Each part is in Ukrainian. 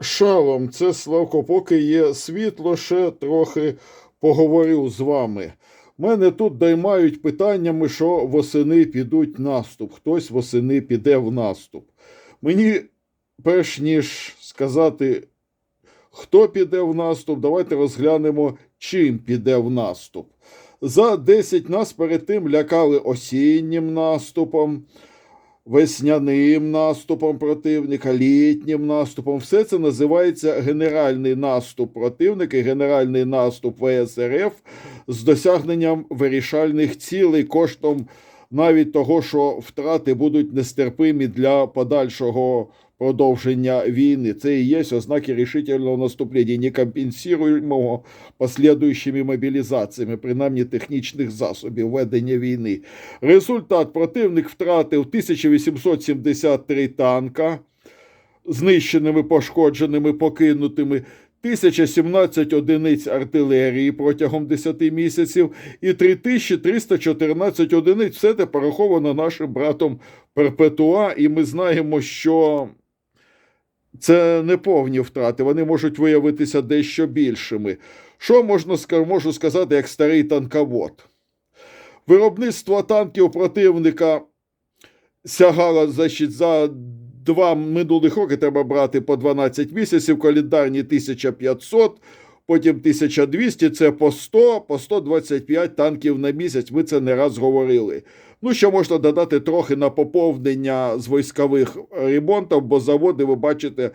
Шалом, це Славко, поки є світло, ще трохи поговорю з вами. Мене тут даймають питаннями, що восени підуть наступ. Хтось восени піде в наступ. Мені, перш ніж сказати, хто піде в наступ, давайте розглянемо, чим піде в наступ. За 10 нас перед тим лякали осіннім наступом, весняним наступом противника, літнім наступом. Все це називається генеральний наступ противника, генеральний наступ ВСРФ з досягненням вирішальних цілей коштом навіть того, що втрати будуть нестерпимі для подальшого продовження війни. Це і є ознаки рішительного наступлення, некомпенсуємого послідуючими мобілізаціями, принаймні технічних засобів ведення війни. Результат противник втратив 1873 танка, знищеними, пошкодженими, покинутими. 1017 одиниць артилерії протягом 10 місяців і 3314 одиниць. Все це пораховано нашим братом Перпетуа, і ми знаємо, що це не повні втрати, вони можуть виявитися дещо більшими. Що можна можу сказати як старий танковод? Виробництво танків противника сягало за за два минулих роки треба брати по 12 місяців, календарні 1500, потім 1200, це по 100, по 125 танків на місяць. Ми це не раз говорили. Ну, ще можна додати трохи на поповнення з військових ремонтів, бо заводи, ви бачите,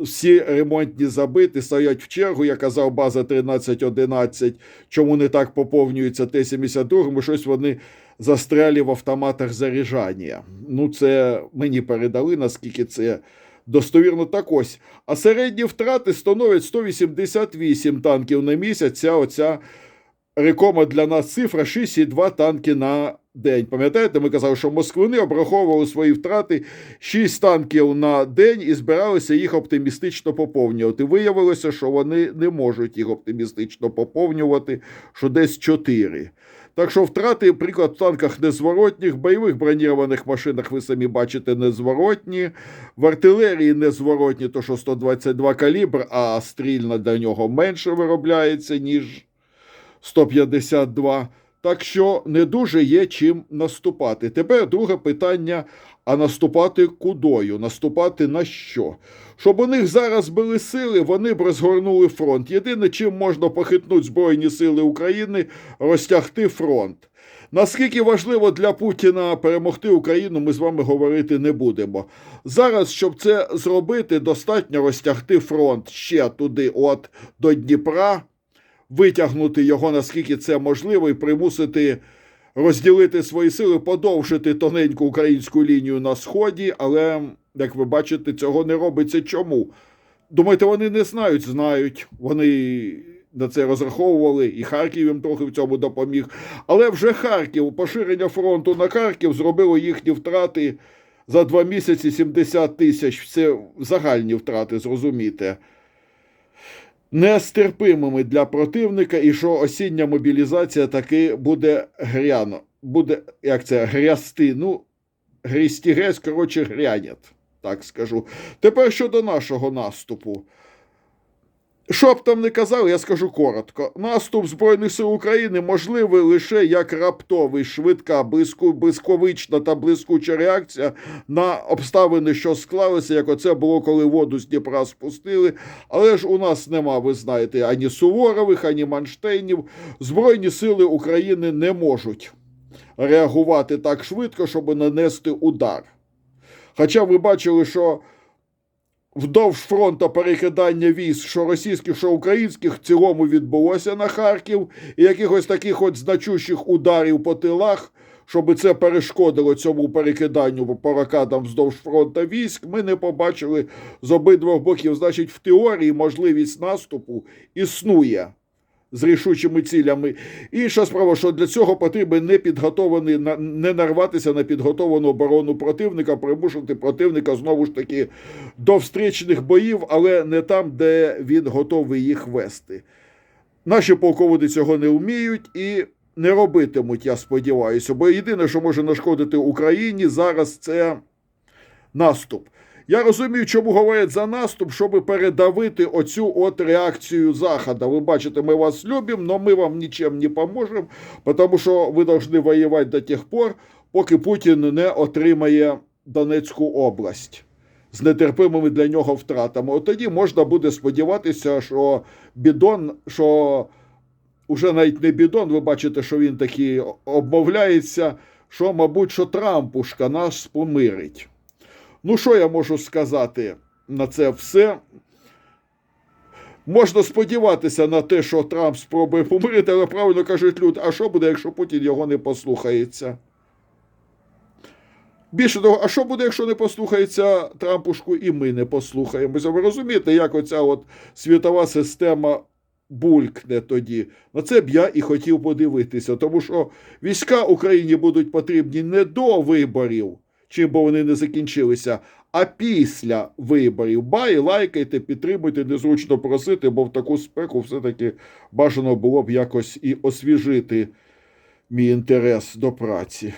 всі ремонтні забити, стоять в чергу, я казав, база 1311, чому не так поповнюється Т-72, щось вони застряли в автоматах заряджання. Ну, це мені передали, наскільки це достовірно так ось. А середні втрати становлять 188 танків на місяць. Ця оця рекома для нас цифра 6,2 танки на день. Пам'ятаєте, ми казали, що москвини обраховували свої втрати 6 танків на день і збиралися їх оптимістично поповнювати. Виявилося, що вони не можуть їх оптимістично поповнювати, що десь 4. Так що втрати, приклад, в танках незворотніх, бойових бронірованих машинах, ви самі бачите, незворотні, в артилерії незворотні, то що 122 калібр, а стрільна для нього менше виробляється, ніж 152. Так що не дуже є чим наступати. Тепер друге питання: а наступати кудою? Наступати на що? Щоб у них зараз були сили, вони б розгорнули фронт. Єдине, чим можна похитнути Збройні сили України, розтягти фронт. Наскільки важливо для Путіна перемогти Україну, ми з вами говорити не будемо. Зараз, щоб це зробити, достатньо розтягти фронт ще туди, от до Дніпра, витягнути його наскільки це можливо, і примусити розділити свої сили, подовжити тоненьку українську лінію на сході, але, як ви бачите, цього не робиться. Чому? Думаєте, вони не знають? Знають. Вони на це розраховували, і Харків їм трохи в цьому допоміг. Але вже Харків, поширення фронту на Харків зробило їхні втрати за два місяці 70 тисяч. Це загальні втрати, зрозумійте. Нестерпимими для противника, і що осіння мобілізація таки буде гряно. Буде, як це, грясти. Ну, грісті грязь, коротше, грянять, так скажу. Тепер щодо нашого наступу. Що б там не казали, я скажу коротко. Наступ Збройних сил України можливий лише як раптовий, швидка, блиску, блисковична та блискуча реакція на обставини, що склалися, як оце було, коли воду з Дніпра спустили. Але ж у нас нема, ви знаєте, ані Суворових, ані Манштейнів. Збройні сили України не можуть реагувати так швидко, щоб нанести удар. Хоча ви бачили, що вдовж фронту перекидання військ, що російських, що українських, в цілому відбулося на Харків, і якихось таких от значущих ударів по тилах, щоб це перешкодило цьому перекиданню по ракадам вздовж фронту військ, ми не побачили з обидвох боків. Значить, в теорії можливість наступу існує. З рішучими цілями. Інша справа, що для цього потрібен не підготований, не нарватися на підготовану оборону противника, примушувати противника знову ж таки до встречних боїв, але не там, де він готовий їх вести. Наші полководи цього не вміють і не робитимуть, я сподіваюся. Бо єдине, що може нашкодити Україні зараз, це наступ. Я розумію, чому говорять за наступ, щоб передавити оцю от реакцію Заходу. Ви бачите, ми вас любимо, але ми вам нічим не поможемо, тому що ви повинні воювати до тих пор, поки Путін не отримає Донецьку область з нетерпимими для нього втратами. От тоді можна буде сподіватися, що бідон, що уже навіть не бідон, ви бачите, що він такий обмовляється, що, мабуть, що Трампушка нас помирить. Ну, що я можу сказати на це все? Можна сподіватися на те, що Трамп спробує помирити, але правильно кажуть люди, а що буде, якщо Путін його не послухається? Більше того, а що буде, якщо не послухається Трампушку, і ми не послухаємося? Ви розумієте, як оця от світова система булькне тоді? На це б я і хотів подивитися, тому що війська Україні будуть потрібні не до виборів, чим бо вони не закінчилися, а після виборів. Бай, лайкайте, підтримуйте, незручно просити, бо в таку спеку все-таки бажано було б якось і освіжити мій інтерес до праці.